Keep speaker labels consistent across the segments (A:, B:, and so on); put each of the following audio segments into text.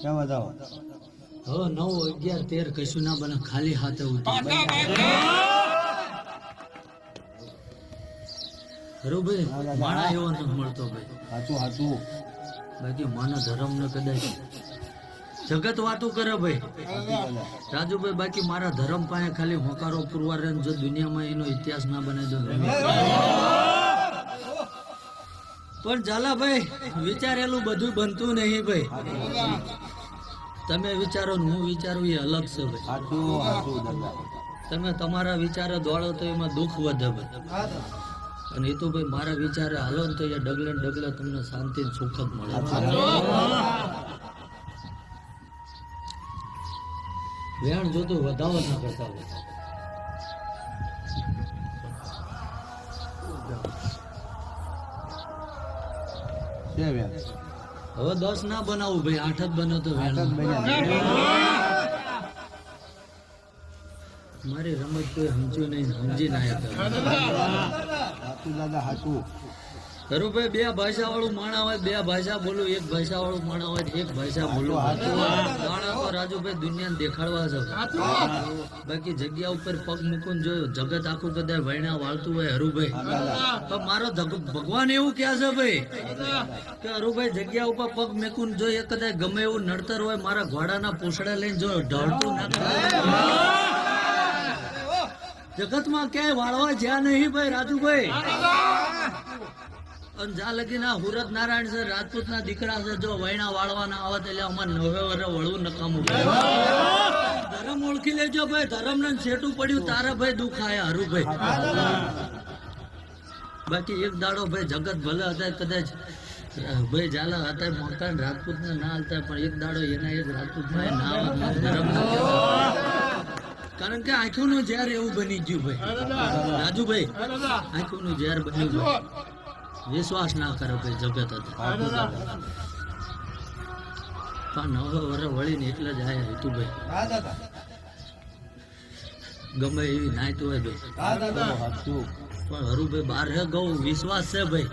A: ક્યાં બતાવો?
B: હવે નવ અગિયાર તેર કશું ના બને ખાલી હાથે ખરું ભાઈ? માણા એવો નથી મળતો ભાઈ.
A: હાચું હાચું.
B: બાકી માનો ધર્મ ને કદાચ. જગત વાતો કરે ભાઈ. રાજુભાઈ બાકી મારા ધર્મ પાસે ખાલી હોકારો પુરવાર જો દુનિયામાં એનો ઇતિહાસ ના બને તો. પણ ઝાલાભાઈ વિચારેલું બધું બનતું નહીં ભાઈ. તમે વિચારો ને હું વિચારું એ અલગ છે ભાઈ. તમે તમારા વિચારે દોડો તો એમાં દુઃખ વધે ભાઈ. અને એ તો ભાઈ મારા વિચારે હાલો ને તો એ ડગલે ડગલે તમને શાંતિ સુખદ મળે. વેણ જોતું વધાવો ના કરતા હોય.
A: છે
B: હવે દસ ના બનાવું ભાઈ આઠ જ બનાવતો તો મારી રમત કોઈ સમજ્યું નહીં સમજી ના
A: દાદા સાચું
B: ખરું બે ભાષા વાળું માણા હોય બે ભાષા બોલું એક ભાષા વાળું માણા હોય એક ભાષા બોલું. માણા તો રાજુભાઈ દુનિયાને દેખાડવા છે. બાકી જગ્યા ઉપર પગ મૂકું જોયું જગત આખું કદાચ વૈણા વાળતું હોય હરુભાઈ. તો મારો ભગવાન એવું કહે છે ભાઈ કે હરુભાઈ જગ્યા ઉપર પગ મૂકું એ કદાચ ગમે એવું નડતર હોય મારા ઘોડાના પૂછડા લઈને જો ઢળતું ના જગતમાં ક્યાંય વાળવા જ્યાં નહીં ભાઈ રાજુભાઈ. અને નવે વરે બાકી એક દાડો ભાઈ જગત ભલે હતા કદાચ ભાઈ ઝાલા હતા મકાન રાજપૂત ને ના હાલતા પણ એક દાડો એના એક રાજપૂત ભાઈ ના. કારણ કે આંખો નું ઝેર એવું બની ગયું ભાઈ. રાજુભાઈ આંખો નું ઝેર બની ભાઈ. વિશ્વાસ ના કરે કે જગત હતા. પણ નવે વરે વળીને એટલે જ આયા હિતુભાઈ. ગમે એવી નાયતું હોય ભાઈ પણ હરુભાઈ બાર હે ગૌ વિશ્વાસ છે ભાઈ.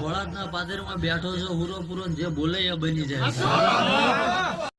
B: ભોળાતના પાદરમાં બેઠો છો હુરો પૂરો જે બોલે એ બની જાય